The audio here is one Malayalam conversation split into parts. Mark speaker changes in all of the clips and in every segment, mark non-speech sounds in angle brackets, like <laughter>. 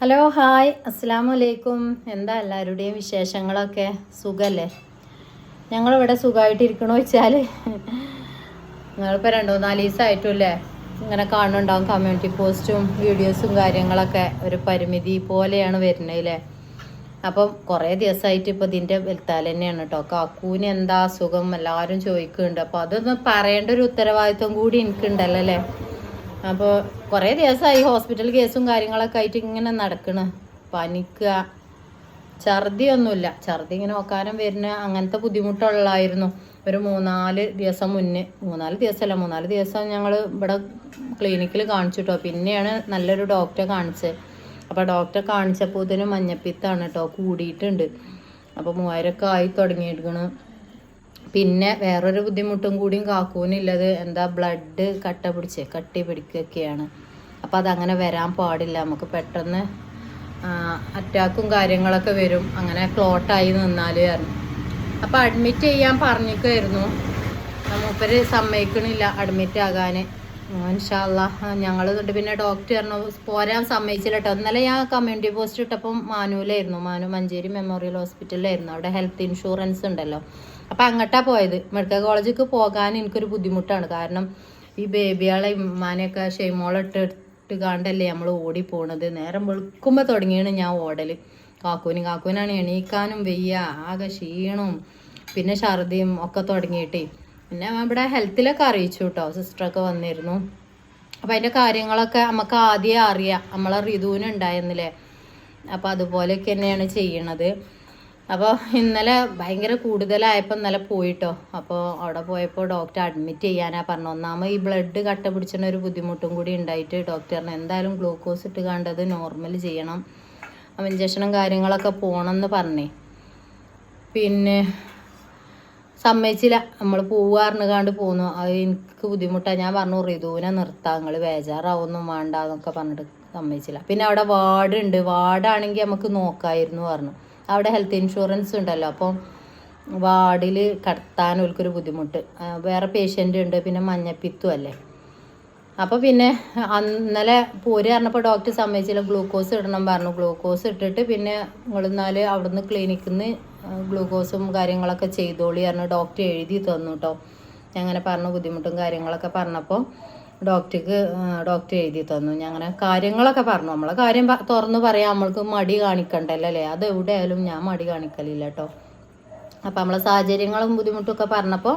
Speaker 1: ഹലോ ഹായ് അസ്സാം വലൈക്കും എന്താ എല്ലാവരുടെയും വിശേഷങ്ങളൊക്കെ? സുഖല്ലേ? ഞങ്ങളിവിടെ സുഖമായിട്ടിരിക്കണോ വെച്ചാൽ നിങ്ങളിപ്പോൾ രണ്ടോ നാല് ദിവസമായിട്ടുമില്ലേ ഇങ്ങനെ കാണുന്നുണ്ടാവും കമ്മ്യൂണിറ്റി പോസ്റ്റും വീഡിയോസും കാര്യങ്ങളൊക്കെ. ഒരു പരിമിതി പോലെയാണ് വരുന്നത് അല്ലേ അപ്പം കുറേ ദിവസമായിട്ട് ഇപ്പോൾ ഇതിന്റെ വെൽത്താൽ തന്നെയാണ് കേട്ടോ കാക്കൂന് എന്താ അസുഖം എല്ലാവരും ചോദിക്കുന്നുണ്ട്. അപ്പോൾ അതൊന്ന് പറയേണ്ട ഒരു ഉത്തരവാദിത്വം കൂടി എനിക്കുണ്ടല്ലോ അല്ലേ അപ്പോൾ കുറേ ദിവസമായി ഹോസ്പിറ്റൽ കേസും കാര്യങ്ങളൊക്കെ ആയിട്ട് ഇങ്ങനെ നടക്കണ്. പനിക്കുക ഛർദിയൊന്നുമില്ല. ഛർദി ഇങ്ങനെ ഒക്കാനം വരുന്ന അങ്ങനത്തെ ബുദ്ധിമുട്ടുള്ളായിരുന്നു. ഒരു മൂന്നാൽ ദിവസം മുന്നേ. മൂന്നാൽ ദിവസമല്ല മൂന്നാൽ ദിവസം ഞങ്ങൾ ഇവിടെ ക്ലിനിക്കിൽ കാണിച്ചു കേട്ടോ പിന്നെയാണ് നല്ലൊരു ഡോക്ടറെ കാണിച്ചത് അപ്പോൾ ഡോക്ടറെ കാണിച്ചപ്പോൾ ഇതിന് മഞ്ഞപ്പിത്താണ് കേട്ടോ കൂടിയിട്ടുണ്ട്. അപ്പോൾ മൂവായിരമൊക്കെ ആയി തുടങ്ങിയിരിക്കണ് പിന്നെ വേറൊരു ബുദ്ധിമുട്ടും കൂടിയും കാക്കൂനില്ലത് എന്താ ബ്ലഡ് കട്ട പിടിച്ച് കട്ടി പിടിക്കുകയൊക്കെയാണ് അപ്പോൾ അതങ്ങനെ വരാൻ പാടില്ല. നമുക്ക് പെട്ടെന്ന് അറ്റാക്കും കാര്യങ്ങളൊക്കെ വരും. അങ്ങനെ ക്ലോട്ടായി നിന്നാൽ ആയിരുന്നു അപ്പോൾ അഡ്മിറ്റ് ചെയ്യാൻ പറഞ്ഞിരിക്കുമായിരുന്നു മൂപ്പര് സമ്മതിക്കണില്ല അഡ്മിറ്റ് ആകാൻ ഇൻഷാല്ല ഞങ്ങൾ തൊട്ട് പിന്നെ ഡോക്ടർ പറഞ്ഞു പോരാൻ സമ്മതിച്ചില്ല കേട്ടോ ഇന്നലെ ഞാൻ കമ്മ്യൂണിറ്റി പോസ്റ്റ് ഇട്ടപ്പം മാനുവിലായിരുന്നു. മാനു മഞ്ചേരി മെമ്മോറിയൽ ഹോസ്പിറ്റലിലായിരുന്നു അവിടെ ഹെൽത്ത് ഇൻഷുറൻസ് ഉണ്ടല്ലോ. അപ്പം അങ്ങോട്ടാണ് പോയത്. മെഡിക്കൽ കോളേജിലേക്ക് പോകാൻ എനിക്കൊരു ബുദ്ധിമുട്ടാണ്. കാരണം ഈ ബേബിയാളെ ഉമ്മാനെയൊക്കെ ഷെയ്മോളിട്ട് ഇട്ട് കാണ്ടല്ലേ നമ്മൾ ഓടി പോണത്. നേരം വെളുക്കുമ്പോൾ തുടങ്ങിയാണ് ഞാൻ ഓടൽ കാക്കൂനും കാക്കൂനാണ് എണീക്കാനും വെയ്യ. ആകെ ക്ഷീണവും പിന്നെ ഛർദിയും ഒക്കെ തുടങ്ങിയിട്ടേ. പിന്നെ ഇവിടെ ഹെൽത്തിലൊക്കെ അറിയിച്ചു കേട്ടോ സിസ്റ്ററൊക്കെ വന്നിരുന്നു. അപ്പം അതിന്റെ കാര്യങ്ങളൊക്കെ നമുക്ക് ആദ്യം അറിയാം. നമ്മളെ ഋതുവിനുണ്ടായിരുന്നില്ലേ അപ്പോൾ അതുപോലെയൊക്കെ തന്നെയാണ് ചെയ്യണത്. അപ്പോൾ ഇന്നലെ ഭയങ്കര കൂടുതലായപ്പോൾ ഇന്നലെ പോയിട്ടോ. അപ്പോൾ അവിടെ പോയപ്പോൾ ഡോക്ടർ അഡ്മിറ്റ് ചെയ്യാനാ പറഞ്ഞു ഒന്നാമത് ഈ ബ്ലഡ് കട്ട പിടിച്ചിട്ട് ഒരു ബുദ്ധിമുട്ടും കൂടി ഉണ്ടായിട്ട് ഡോക്ടറിന് എന്തായാലും ഗ്ലൂക്കോസ് ഇട്ട് കണ്ടത് നോർമൽ ചെയ്യണം. അപ്പം ഇഞ്ചക്ഷനും കാര്യങ്ങളൊക്കെ പോകണമെന്ന് പറഞ്ഞേ. പിന്നെ സമ്മതിച്ചില്ല. നമ്മൾ പോവാറിന് പോന്നു. അത് എനിക്ക് ബുദ്ധിമുട്ടാണ് ഞാൻ പറഞ്ഞു റിതുവിനെ നിർത്താം. നിങ്ങൾ ബേജാറാവൊന്നും വേണ്ട എന്നൊക്കെ പറഞ്ഞിട്ട് സമ്മതിച്ചില്ല. പിന്നെ അവിടെ വാർഡ് ഉണ്ട് വാർഡാണെങ്കിൽ നമുക്ക് നോക്കായിരുന്നു പറഞ്ഞു. അവിടെ ഹെൽത്ത് ഇൻഷുറൻസ് ഉണ്ടല്ലോ. അപ്പം വാർഡിൽ കടത്താൻ ഓൽക്കൊരു ബുദ്ധിമുട്ട്. വേറെ പേഷ്യന്റ് ഉണ്ട്. പിന്നെ മഞ്ഞപ്പിത്തും അല്ലേ? അപ്പോൾ പിന്നെ അന്നലെ പോര് പറഞ്ഞപ്പോൾ ഡോക്ടർ സമ്മതിച്ചില്ല. ഗ്ലൂക്കോസ് ഇടണം പറഞ്ഞു. ഗ്ലൂക്കോസ് ഇട്ടിട്ട് പിന്നെ നിങ്ങളെന്നാൽ അവിടുന്ന് ക്ലിനിക്കിൽ നിന്ന് ഗ്ലൂക്കോസും കാര്യങ്ങളൊക്കെ ചെയ്തോളി പറഞ്ഞു ഡോക്ടർ എഴുതി തന്നു കേട്ടോ അങ്ങനെ പറഞ്ഞു ബുദ്ധിമുട്ടും കാര്യങ്ങളൊക്കെ പറഞ്ഞപ്പോൾ ഡോക്ടർക്ക് ഡോക്ടർ എഴുതി തന്നു. ഞങ്ങനെ കാര്യങ്ങളൊക്കെ പറഞ്ഞു. നമ്മളെ കാര്യം തുറന്നു പറയാം നമ്മൾക്ക് മടി കാണിക്കണ്ടല്ലോ അല്ലേ? അത് ഞാൻ മടി കാണിക്കലില്ല കേട്ടോ അപ്പം നമ്മളെ സാഹചര്യങ്ങളും ബുദ്ധിമുട്ടും ഒക്കെ പറഞ്ഞപ്പോൾ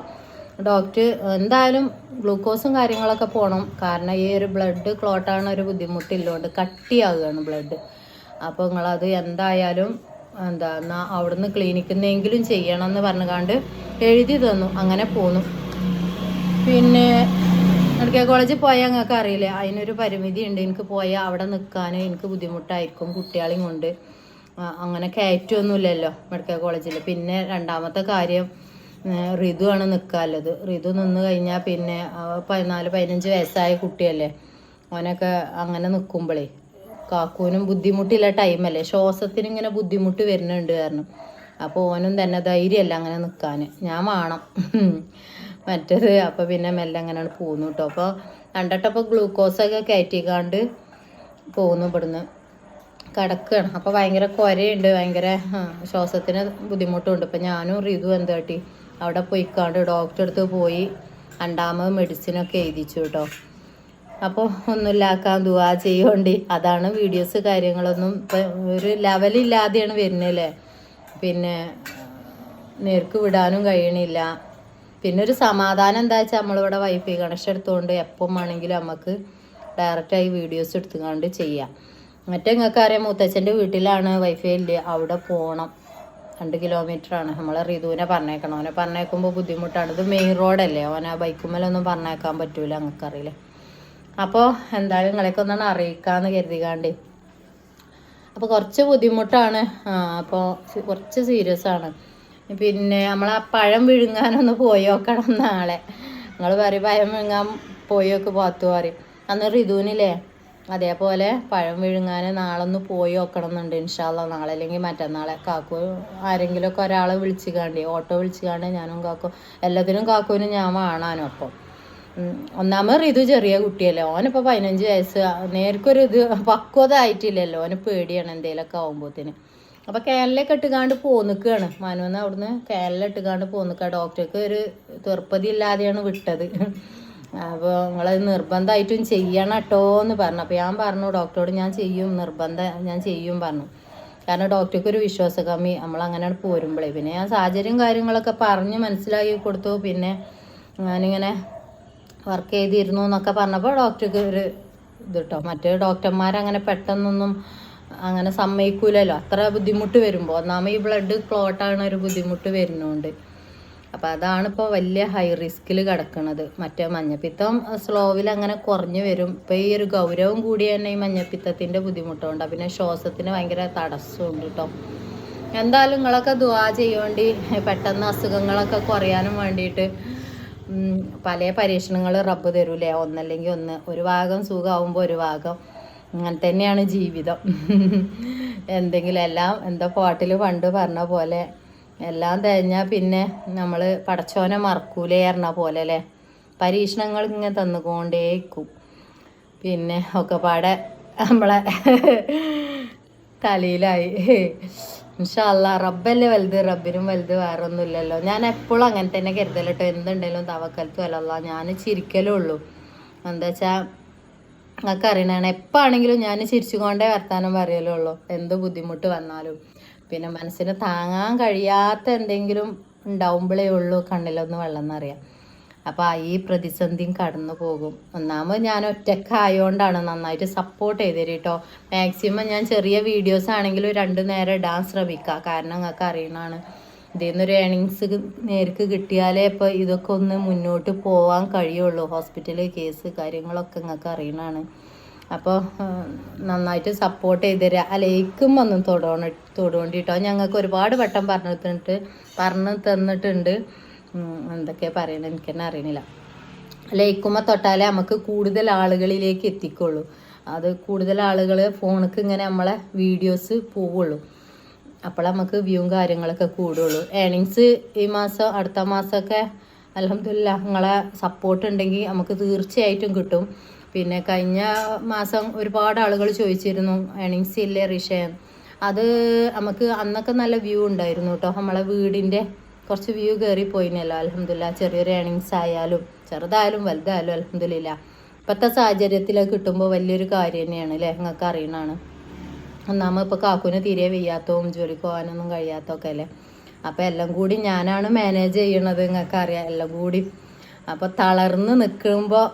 Speaker 1: ഡോക്ടർ എന്തായാലും ഗ്ലൂക്കോസും കാര്യങ്ങളൊക്കെ പോകണം കാരണം ഈ ഒരു ബ്ലഡ് ക്ലോട്ടാണ് ഒരു ബുദ്ധിമുട്ടില്ലോണ്ട് കട്ടിയാകുകയാണ് ബ്ലഡ് അപ്പോൾ നിങ്ങളത് എന്തായാലും എന്താ എന്നാൽ അവിടുന്ന് ക്ലിനിക്കിൽ ചെയ്യണം എന്ന് പറഞ്ഞുകൊണ്ട് എഴുതി തന്നു. അങ്ങനെ പോന്നു. പിന്നെ മെഡിക്കൽ കോളേജിൽ പോയാൽ ഞങ്ങൾക്ക് അറിയില്ല അതിനൊരു പരിമിതി ഉണ്ട് എനിക്ക് പോയാൽ അവിടെ നിൽക്കാൻ എനിക്ക് ബുദ്ധിമുട്ടായിരിക്കും കുട്ടികളെയും കൊണ്ട്. അങ്ങനെ കയറ്റൊന്നുമില്ലല്ലോ മെഡിക്കൽ കോളേജിൽ. പിന്നെ രണ്ടാമത്തെ കാര്യം ഋതു ആണ് നിൽക്കാനുള്ളത്. ഋതു നിന്ന് കഴിഞ്ഞാൽ പിന്നെ പതിനാല് പതിനഞ്ച് വയസ്സായ കുട്ടിയല്ലേ അവനൊക്കെ അങ്ങനെ നിൽക്കുമ്പോഴേ കാക്കൂനും ബുദ്ധിമുട്ടില്ല ടൈമല്ലേ ശ്വാസത്തിന് ഇങ്ങനെ ബുദ്ധിമുട്ട് വരുന്നുണ്ട് കാരണം. അപ്പോൾ ഓനും തന്നെ ധൈര്യമല്ല അങ്ങനെ നിൽക്കാൻ ഞാൻ വേണം. <laughs> മറ്റത് അപ്പോൾ പിന്നെ മെല്ലെ അങ്ങനെയാണ് പോകുന്നു കേട്ടോ അപ്പോൾ കണ്ടിട്ടപ്പോൾ ഗ്ലൂക്കോസൊക്കെ കയറ്റിക്കാണ്ട് പോകുന്നു ഇവിടുന്ന്. കിടക്കുകയാണ് അപ്പോൾ ഭയങ്കര കുരയുണ്ട്. ഭയങ്കര ശ്വാസത്തിന് ബുദ്ധിമുട്ടുണ്ട്. ഇപ്പം ഞാനും റിതു എന്താട്ടി അവിടെ പോയിക്കാണ്ട് ഡോക്ടറെ അടുത്ത് പോയി. രണ്ടാമത് മെഡിസിനൊക്കെ എഴുതിച്ചു കേട്ടോ അപ്പോൾ ഒന്നുമില്ലാക്കാൻ ദുവാ ചെയ്യോണ്ടി. അതാണ് വീഡിയോസ് കാര്യങ്ങളൊന്നും ഒരു ലെവലില്ലാതെയാണ് വരുന്നല്ലേ പിന്നെ നേർക്ക് വിടാനും കഴിയണില്ല. പിന്നെ ഒരു സമാധാനം എന്താ വെച്ചാൽ നമ്മളിവിടെ വൈഫൈ കണക്ഷൻ എടുത്തുകൊണ്ട് എപ്പം വേണമെങ്കിലും നമുക്ക് ഡയറക്റ്റായി വീഡിയോസ് എടുത്തുകൊണ്ട് ചെയ്യാം. മറ്റേ നിങ്ങൾക്ക് അറിയാം മുത്തച്ഛന്റെ വീട്ടിലാണ് വൈഫൈ ഇല്ല? അവിടെ പോകണം രണ്ട് കിലോമീറ്റർ ആണ്. നമ്മളെ റിതുവിനെ പറഞ്ഞേക്കണം. അവനെ പറഞ്ഞേക്കുമ്പോൾ ബുദ്ധിമുട്ടാണ്. ഇത് മെയിൻ റോഡല്ലേ അവനെ ബൈക്കുമ്മലൊന്നും പറഞ്ഞേക്കാൻ പറ്റൂല ഞങ്ങൾക്കറിയില്ല അപ്പോൾ എന്തായാലും നിങ്ങളെയൊക്കെ ഒന്നാണ് അറിയിക്കാമെന്ന് കരുതികാണ്ട് അപ്പോൾ കുറച്ച് ബുദ്ധിമുട്ടാണ്. അപ്പോൾ കുറച്ച് സീരിയസ് ആണ്. പിന്നെ നമ്മൾ ആ പഴം വിഴുങ്ങാനൊന്ന് പോയി നോക്കണം നാളെ. നിങ്ങൾ പറയും പഴം വിഴുങ്ങാൻ പോയി നോക്ക് പോത്തു പറയും. അന്ന് ഋതുവിനില്ലേ അതേപോലെ പഴം വിഴുങ്ങാൻ നാളെ ഒന്ന് പോയി നോക്കണം എന്നുണ്ട് ഇൻഷാല്ല നാളെ അല്ലെങ്കിൽ മറ്റന്നാളെ കാക്കു ആരെങ്കിലുമൊക്കെ ഒരാളെ വിളിച്ചു കാണ്ടി ഓട്ടോ വിളിച്ചു കാണ്ട് ഞാനും കാക്കു എല്ലാത്തിനും കാക്കുവിനും ഞാൻ വേണാനും അപ്പം. ഒന്നാമത് ഋതു ചെറിയ കുട്ടിയല്ലേ. ഓനിപ്പോൾ പതിനഞ്ച് വയസ്സ്. നേർക്കൊരു ഇത് പക്വത ആയിട്ടില്ലല്ലോ ഓന് പേടിയാണ് എന്തെങ്കിലുമൊക്കെ ആകുമ്പോഴത്തേന് അപ്പോൾ കേരളയൊക്കെ ഇട്ടുകാണ്ട് പോന്നിക്കുകയാണ് മനുവെന്ന് അവിടുന്ന് കേരള ഇട്ടുകാണ്ട് പോന്നിക്കുക ഡോക്ടർക്ക് ഒരു തുർപ്പതി ഇല്ലാതെയാണ് വിട്ടത്. അപ്പോൾ നിങ്ങളത് നിർബന്ധമായിട്ടും ചെയ്യണം കേട്ടോ എന്ന് പറഞ്ഞു. അപ്പോൾ ഞാൻ പറഞ്ഞു ഡോക്ടറോട് ഞാൻ ചെയ്യും. നിർബന്ധം ഞാൻ ചെയ്യും പറഞ്ഞു. കാരണം ഡോക്ടർക്ക് ഒരു വിശ്വാസ കമ്മി നമ്മൾ അങ്ങനെയാണ് പോരുമ്പോഴേ പിന്നെ ഞാൻ സാഹചര്യം കാര്യങ്ങളൊക്കെ പറഞ്ഞ് മനസ്സിലാക്കി കൊടുത്തു. പിന്നെ ഞാനിങ്ങനെ വർക്ക് ചെയ്തിരുന്നു എന്നൊക്കെ പറഞ്ഞപ്പോൾ ഡോക്ടർക്ക് ഒരു ഇത് കേട്ടോ മറ്റേ ഡോക്ടർമാരങ്ങനെ പെട്ടെന്നൊന്നും അങ്ങനെ സമ്മതിക്കൂലല്ലോ. അത്ര ബുദ്ധിമുട്ട് വരുമ്പോൾ ഒന്നാമത് ഈ ബ്ലഡ് ക്ലോട്ടാണ് ഒരു ബുദ്ധിമുട്ട് വരുന്നുണ്ട്. അപ്പോൾ അതാണ് ഇപ്പോൾ വലിയ ഹൈ റിസ്കിൽ കിടക്കുന്നത് മറ്റേ മഞ്ഞപ്പിത്തം സ്ലോവിൽ അങ്ങനെ കുറഞ്ഞു വരും. ഇപ്പോൾ ഈ ഒരു ഗൗരവം കൂടി തന്നെ ഈ മഞ്ഞപ്പിത്തത്തിന്റെ ബുദ്ധിമുട്ടുണ്ട്. പിന്നെ ശ്വാസത്തിന് ഭയങ്കര തടസ്സമുണ്ട് കേട്ടോ എന്തായാലും നിങ്ങളൊക്കെ ദുവാ ചെയ്യേണ്ടി. പെട്ടെന്ന് അസുഖങ്ങളൊക്കെ കുറയാനും വേണ്ടിയിട്ട് പല പരീക്ഷണങ്ങൾ റബ്ബ് തരൂലേ. ഒന്നല്ലെങ്കിൽ ഒന്ന്. ഒരു ഭാഗം സുഖമാവുമ്പോൾ ഒരു ഭാഗം. അങ്ങനെ തന്നെയാണ് ജീവിതം. <laughs> എന്തെങ്കിലും എല്ലാം എന്താ പാട്ടിൽ പണ്ട് പറഞ്ഞ പോലെ എല്ലാം തികഞ്ഞാൽ പിന്നെ നമ്മൾ പടച്ചോനെ മറക്കൂലേ പറഞ്ഞ പോലെ അല്ലേ? പരീക്ഷണങ്ങൾ ഇങ്ങനെ തന്നുകൊണ്ടേക്കും പിന്നെ ഒക്കെ പാടെ നമ്മളെ <laughs> തലയിലായി. <laughs> ഇൻഷാല്ല റബ്ബല്ലേ വലുത് റബ്ബിനും വലുത് വേറെ ഒന്നുമില്ലല്ലോ ഞാൻ എപ്പോഴും അങ്ങനെ തന്നെ കരുതലട്ടോ എന്തുണ്ടെങ്കിലും തവക്കലത്തും അല്ലല്ല ഞാൻ ചിരിക്കലേ ഉള്ളൂ. എന്താ വെച്ചാൽ നിങ്ങൾക്ക് അറിയണ എപ്പാണെങ്കിലും ഞാൻ ചിരിച്ചുകൊണ്ടേ വർത്താനം പറയലേ ഉള്ളൂ. എന്ത് ബുദ്ധിമുട്ട് വന്നാലും. പിന്നെ മനസ്സിന് താങ്ങാൻ കഴിയാത്ത എന്തെങ്കിലും ഉണ്ടാവുമ്പോഴേ ഉള്ളൂ കണ്ണിലൊന്ന് വെള്ളം എന്നറിയാം അപ്പോൾ ഈ പ്രതിസന്ധിയും കടന്നു പോകും. ഒന്നാമത് ഞാൻ ഒറ്റക്കായോണ്ടാണ് നന്നായിട്ട് സപ്പോർട്ട് ചെയ്തേരി കേട്ടോ മാക്സിമം ഞാൻ ചെറിയ വീഡിയോസ് ആണെങ്കിലും രണ്ടു നേരം ഇടാൻ ശ്രമിക്കുക കാരണം നിങ്ങൾക്ക് അറിയണതാണ് ഇതിൽ നിന്നൊരു ഏണിങ്സ് നേർക്ക് കിട്ടിയാലേ ഇപ്പോൾ ഇതൊക്കെ ഒന്ന് മുന്നോട്ട് പോകാൻ കഴിയുള്ളൂ. ഹോസ്പിറ്റലിൽ കേസ് കാര്യങ്ങളൊക്കെ നിങ്ങൾക്ക് അറിയണതാണ് അപ്പോൾ നന്നായിട്ട് സപ്പോർട്ട് ചെയ്ത് തരിക അലേക്കും വന്ന് തൊടോണ തൊടുകൊണ്ടിട്ടോ ഞങ്ങൾക്ക് ഒരുപാട് വട്ടം പറഞ്ഞു തന്നിട്ട് പറഞ്ഞു തന്നിട്ടുണ്ട്. എന്തൊക്കെയാ പറയണത് എനിക്ക് തന്നെ അറിയണില്ല. ലയിക്കുമ്പോൾ തൊട്ടാലേ നമുക്ക് കൂടുതൽ ആളുകളിലേക്ക് എത്തിക്കുള്ളൂ. അത് കൂടുതൽ ആളുകൾ ഫോണിക്ക് ഇങ്ങനെ നമ്മളെ വീഡിയോസ് പോവുള്ളൂ. അപ്പോൾ നമുക്ക് വ്യൂവും കാര്യങ്ങളൊക്കെ കൂടുള്ളൂ. ഏണിങ്സ് ഈ മാസം അടുത്ത മാസമൊക്കെ അലഹമില്ല നിങ്ങളെ സപ്പോർട്ട് ഉണ്ടെങ്കിൽ നമുക്ക് തീർച്ചയായിട്ടും കിട്ടും. പിന്നെ കഴിഞ്ഞ മാസം ഒരുപാട് ആളുകൾ ചോദിച്ചിരുന്നു ഏണിങ്സ് ഇല്ലേ റിഷയൻ അത് നമുക്ക് അന്നൊക്കെ നല്ല വ്യൂ ഉണ്ടായിരുന്നു കേട്ടോ നമ്മളെ വീടിന്റെ കുറച്ച് വ്യൂ കയറി പോയിനല്ലോ. അലഹമില്ല ചെറിയൊരു ഏണിങ്സ് ആയാലും ചെറുതായാലും വലുതായാലും അലഹമില്ല ഇപ്പോഴത്തെ സാഹചര്യത്തിലൊക്കെ കിട്ടുമ്പോൾ വലിയൊരു കാര്യം തന്നെയാണ് അല്ലേ? നിങ്ങൾക്ക് അറിയണതാണ് ഒന്നാമത് ഇപ്പോൾ കാക്കുവിന് തീരെ വയ്യാത്തതും ജോലിക്ക് പോകാനൊന്നും കഴിയാത്തതൊക്കെ അല്ലേ? അപ്പോൾ എല്ലാം കൂടി ഞാനാണ് മാനേജ് ചെയ്യണത് നിങ്ങൾക്ക് അറിയാം എല്ലാം കൂടി. അപ്പോൾ തളർന്ന് നിൽക്കുമ്പോൾ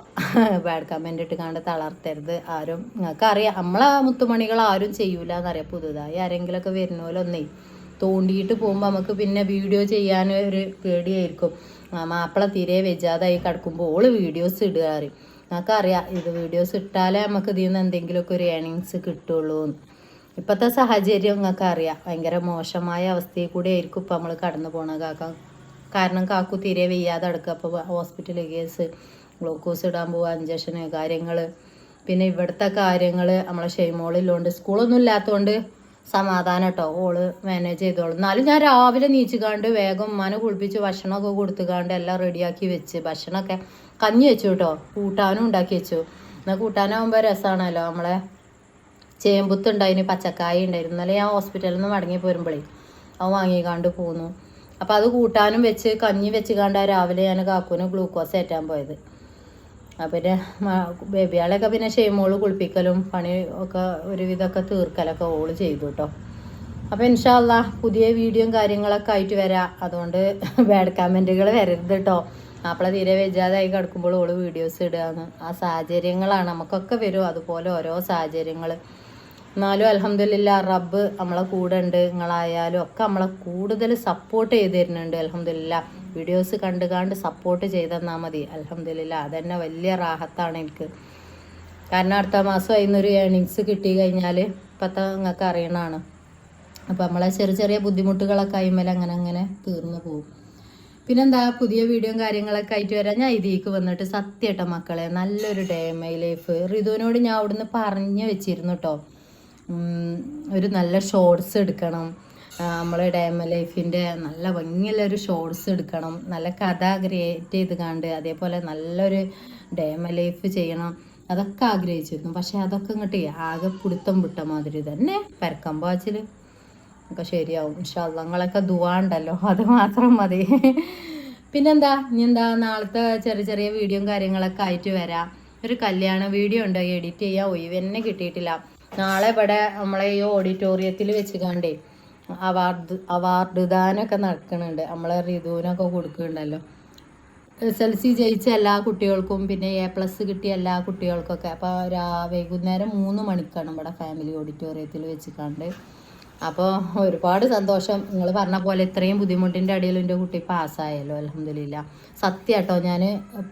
Speaker 1: ബാഡ് <laughs> കമന്റ് ഇട്ട് കണ്ട് തളർത്തരുത് ആരും. നിങ്ങൾക്ക് അറിയാം നമ്മളെ മുത്തുമണികൾ ആരും ചെയ്യൂല എന്നറിയാം പുതുതായി ആരെങ്കിലുമൊക്കെ വരുന്ന പോലെ ഒന്നേ തോണ്ടിയിട്ട് പോകുമ്പോൾ നമുക്ക് പിന്നെ വീഡിയോ ചെയ്യാൻ ഒരു പേടിയായിരിക്കും. മാപ്പിള തീരെ വെജാതായി കിടക്കുമ്പോൾ ഓൾ വീഡിയോസ് ഇടുക അറിയും. നമുക്കറിയാം ഇത് വീഡിയോസ് ഇട്ടാലേ നമുക്ക് ഇതിൽ നിന്ന് എന്തെങ്കിലുമൊക്കെ ഒരു ഏണിങ്സ് കിട്ടുള്ളൂ എന്ന്. ഇപ്പോഴത്തെ സാഹചര്യം നിങ്ങൾക്ക് അറിയാം. ഭയങ്കര മോശമായ അവസ്ഥയിൽ കൂടെ ആയിരിക്കും ഇപ്പം നമ്മൾ കടന്നു പോണ കാക്ക. കാരണം കാക്കു തീരെ വെയ്യാതെ അടുക്കുക അപ്പോൾ ഹോസ്പിറ്റൽ കേസ് ഗ്ലൂക്കോസ് ഇടാൻ പോവുക ഇഞ്ചക്ഷന് കാര്യങ്ങൾ പിന്നെ ഇവിടുത്തെ കാര്യങ്ങൾ നമ്മളെ ഷെയ്മോളിലുണ്ട് സ്കൂളൊന്നും ഇല്ലാത്തതുകൊണ്ട് സമാധാനം കേട്ടോ ഓൾ മാനേജ് ചെയ്തോളും. എന്നാലും ഞാൻ രാവിലെ നീച്ചുകാണ്ട് വേഗം ഉമ്മാനെ കുളിപ്പിച്ച് ഭക്ഷണമൊക്കെ കൊടുത്തുകാണ്ട് എല്ലാം റെഡിയാക്കി വെച്ച്. ഭക്ഷണമൊക്കെ കഞ്ഞി വെച്ചു കേട്ടോ കൂട്ടാനും ഉണ്ടാക്കി വെച്ചു. എന്നാൽ കൂട്ടാനാകുമ്പോൾ രസമാണല്ലോ നമ്മളെ. ചേമ്പുത്ത് ഉണ്ടായിന് പച്ചക്കായ ഉണ്ടായിരുന്നു ഇന്നലെ ഞാൻ ഹോസ്പിറ്റലിൽ നിന്ന് മടങ്ങി പോരുമ്പോഴേ അവൻ വാങ്ങിക്കാണ്ട് പോന്നു. അപ്പോൾ അത് കൂട്ടാനും വെച്ച് കഞ്ഞി വെച്ച് കാണ്ടാ രാവിലെ ഞാൻ കാക്കുവിന് ഗ്ലൂക്കോസ് ഏറ്റാൻ പോയത്. പിന്നെ ബേബിയാളെയൊക്കെ പിന്നെ ഷെയ്മോൾ കുളിപ്പിക്കലും പണി ഒക്കെ ഒരുവിധമൊക്കെ തീർക്കലൊക്കെ ഓൾ ചെയ്തു കേട്ടോ അപ്പോൾ ഇൻഷാല്ല പുതിയ വീഡിയോയും കാര്യങ്ങളൊക്കെ ആയിട്ട് വരാം. അതുകൊണ്ട് <laughs> ബാഡ് കമന്റുകൾ വരരുത് കേട്ടോ മാപ്പിള തീരെ വെജാതായി കിടക്കുമ്പോൾ ഓൾ വീഡിയോസ് ഇടുകയാണ് ആ സാഹചര്യങ്ങളാണ് നമുക്കൊക്കെ വരും. അതുപോലെ ഓരോ സാഹചര്യങ്ങൾ. എന്നാലും അലഹമില്ല റബ്ബ് നമ്മളെ കൂടെ ഉണ്ട്. നിങ്ങളായാലും ഒക്കെ നമ്മളെ കൂടുതൽ സപ്പോർട്ട് ചെയ്ത് തരുന്നുണ്ട്. അലഹമില്ല വീഡിയോസ് കണ്ട് കണ്ട് സപ്പോർട്ട് ചെയ്തെന്നാൽ മതി. അലഹമില്ല അതന്നെ വലിയ റാഹത്താണ് എനിക്ക്. കാരണം അടുത്ത മാസം അതിനൊരു ഏണിങ്സ് കിട്ടി കഴിഞ്ഞാൽ ഇപ്പോഴത്തെ നിങ്ങൾക്ക് അറിയണതാണ് അപ്പോൾ നമ്മളെ ചെറിയ ചെറിയ ബുദ്ധിമുട്ടുകളൊക്കെ ആയിമേലെ അങ്ങനെ അങ്ങനെ തീർന്നു പോകും. പിന്നെന്താ പുതിയ വീഡിയോയും കാര്യങ്ങളൊക്കെ ആയിട്ട് വരാം. ഞാൻ ഇതിലേക്ക് വന്നിട്ട് സത്യട്ട മക്കളെ നല്ലൊരു ഡേ മൈ ലൈഫ് റിതുവിനോട് ഞാൻ അവിടുന്ന് പറഞ്ഞു വെച്ചിരുന്നു കേട്ടോ ഒരു നല്ല ഷോർട്സ് എടുക്കണം. നമ്മൾ ഡയമ ലൈഫിന്റെ നല്ല ഭംഗിയുള്ളൊരു ഷോർട്സ് എടുക്കണം നല്ല കഥ ക്രിയേറ്റ് ചെയ്ത് കണ്ട് അതേപോലെ നല്ലൊരു ഡയമ ലൈഫ് ചെയ്യണം അതൊക്കെ ആഗ്രഹിച്ചിരുന്നു. പക്ഷെ അതൊക്കെ ഇങ്ങോട്ട് ആകെ പിടുത്തം വിട്ട മാതിരി തന്നെ പരക്കം പാച്ചിൽ ഒക്കെ ശരിയാവും. നിങ്ങളൊക്കെ ദുവാണ്ടല്ലോ അത് മാത്രം മതി. പിന്നെന്താ ഇനി എന്താ നാളത്തെ ചെറിയ ചെറിയ വീഡിയോയും കാര്യങ്ങളൊക്കെ ആയിട്ട് വരാം. ഒരു കല്യാണ വീഡിയോ ഉണ്ട്? എഡിറ്റ് ചെയ്യാൻ ഒഴിവ് തന്നെ കിട്ടിയിട്ടില്ല. നാളെ ഇവിടെ നമ്മളെ ഈ ഓഡിറ്റോറിയത്തിൽ വെച്ച് കണ്ടേ അവാർഡ് അവാർഡ് ദാനൊക്കെ നടക്കുന്നുണ്ട് നമ്മളെ ഋതുവിനൊക്കെ കൊടുക്കുന്നുണ്ടല്ലോ. എസ് എൽ സി ജയിച്ച എല്ലാ കുട്ടികൾക്കും പിന്നെ എ പ്ലസ് കിട്ടിയ എല്ലാ കുട്ടികൾക്കൊക്കെ. അപ്പോൾ രാ വൈകുന്നേരം മൂന്ന് മണിക്കാണ് ഇവിടെ ഫാമിലി ഓഡിറ്റോറിയത്തിൽ വെച്ച് കണ്ട് അപ്പോൾ ഒരുപാട് സന്തോഷം. നിങ്ങൾ പറഞ്ഞ പോലെ ഇത്രയും ബുദ്ധിമുട്ടിന്റെ അടിയിൽ എന്റെ കുട്ടി പാസ്സായല്ലോ അലഹമില്ല സത്യം കേട്ടോ ഞാൻ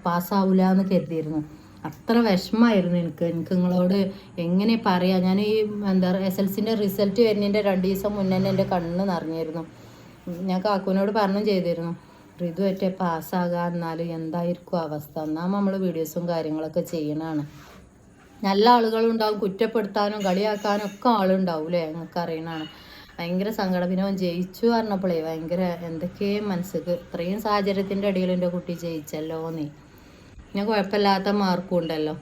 Speaker 1: പാസ്സാവില്ല എന്ന് കരുതിയിരുന്നു. അത്ര വിഷമമായിരുന്നു എനിക്ക്. എനിക്ക് നിങ്ങളോട് എങ്ങനെ പറയാം? ഞാൻ ഈ എന്താ എസ് എൽ സിന്റെ റിസൾട്ട് വരുന്നതിന്റെ രണ്ട് ദിവസം മുന്നേ തന്നെ എന്റെ കണ്ണ് നിറഞ്ഞിരുന്നു. ഞാൻ കാക്കുവിനോട് പറഞ്ഞു ചെയ്തിരുന്നു. ഋതു ഒറ്റ പാസ്സാകാൻ എന്നാൽ എന്തായിരിക്കും അവസ്ഥ? എന്നാൽ നമ്മൾ വീഡിയോസും കാര്യങ്ങളൊക്കെ ചെയ്യണതാണ് നല്ല ആളുകളുണ്ടാവും കുറ്റപ്പെടുത്താനും കളിയാക്കാനും ഒക്കെ ആളുണ്ടാവും അല്ലേ നിങ്ങൾക്ക് അറിയണതാണ് ഭയങ്കര സങ്കടം. പിന്നെ അവൻ ജയിച്ചു പറഞ്ഞപ്പോഴേ ഭയങ്കര എന്തൊക്കെയും മനസ്സിക്ക്. ഇത്രയും സാഹചര്യത്തിന്റെ ഇടയിൽ എന്റെ കുട്ടി ജയിച്ചല്ലോ നീ ഞാൻ കുഴപ്പമില്ലാത്ത മാർക്കും ഉണ്ടല്ലോ.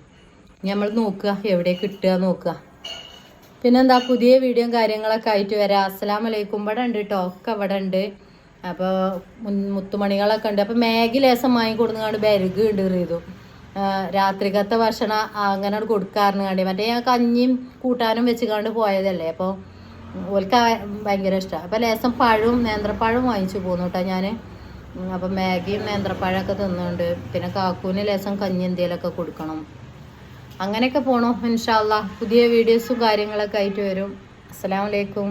Speaker 1: നമ്മൾ നോക്കുക എവിടെ കിട്ടുക നോക്കുക. പിന്നെന്താ പുതിയ വീഡിയോയും കാര്യങ്ങളൊക്കെ ആയിട്ട് വരാം. അസ്സലാം വലൈക്കും ഇവിടെ ഉണ്ട് കേട്ടോ ഒക്കെ ഉണ്ട്. അപ്പോൾ മുത്തുമണികളൊക്കെ ഉണ്ട്. അപ്പോൾ മാഗി ലേസം വാങ്ങി കൊടുങ്ങാണ്ട് ബരുക ഉണ്ട് ചെയ്തു രാത്രികത്തെ ഭക്ഷണം അങ്ങനെ കൊടുക്കാറുണ്ട് കണ്ടി. മറ്റേ ഞാൻ കഞ്ഞിയും കൂട്ടാനും വെച്ച് കണ്ട് പോയതല്ലേ. അപ്പോൾ ഓൽക്ക് ഭയങ്കര ഇഷ്ടമാണ് അപ്പോൾ ലേസം പഴവും നേന്ത്രപ്പഴവും വാങ്ങിച്ചു പോന്നു കേട്ടോ ഞാൻ അപ്പം മാഗിയും നേന്ത്രപ്പഴമൊക്കെ തിന്നുന്നുണ്ട് പിന്നെ കാക്കൂന് ലേസം കഞ്ഞി എന്തെങ്കിലുമൊക്കെ കൊടുക്കണം. അങ്ങനെയൊക്കെ പോണു ഇൻഷാല്ല പുതിയ വീഡിയോസും കാര്യങ്ങളൊക്കെ ആയിട്ട് വരും. അസ്സലാമലൈക്കും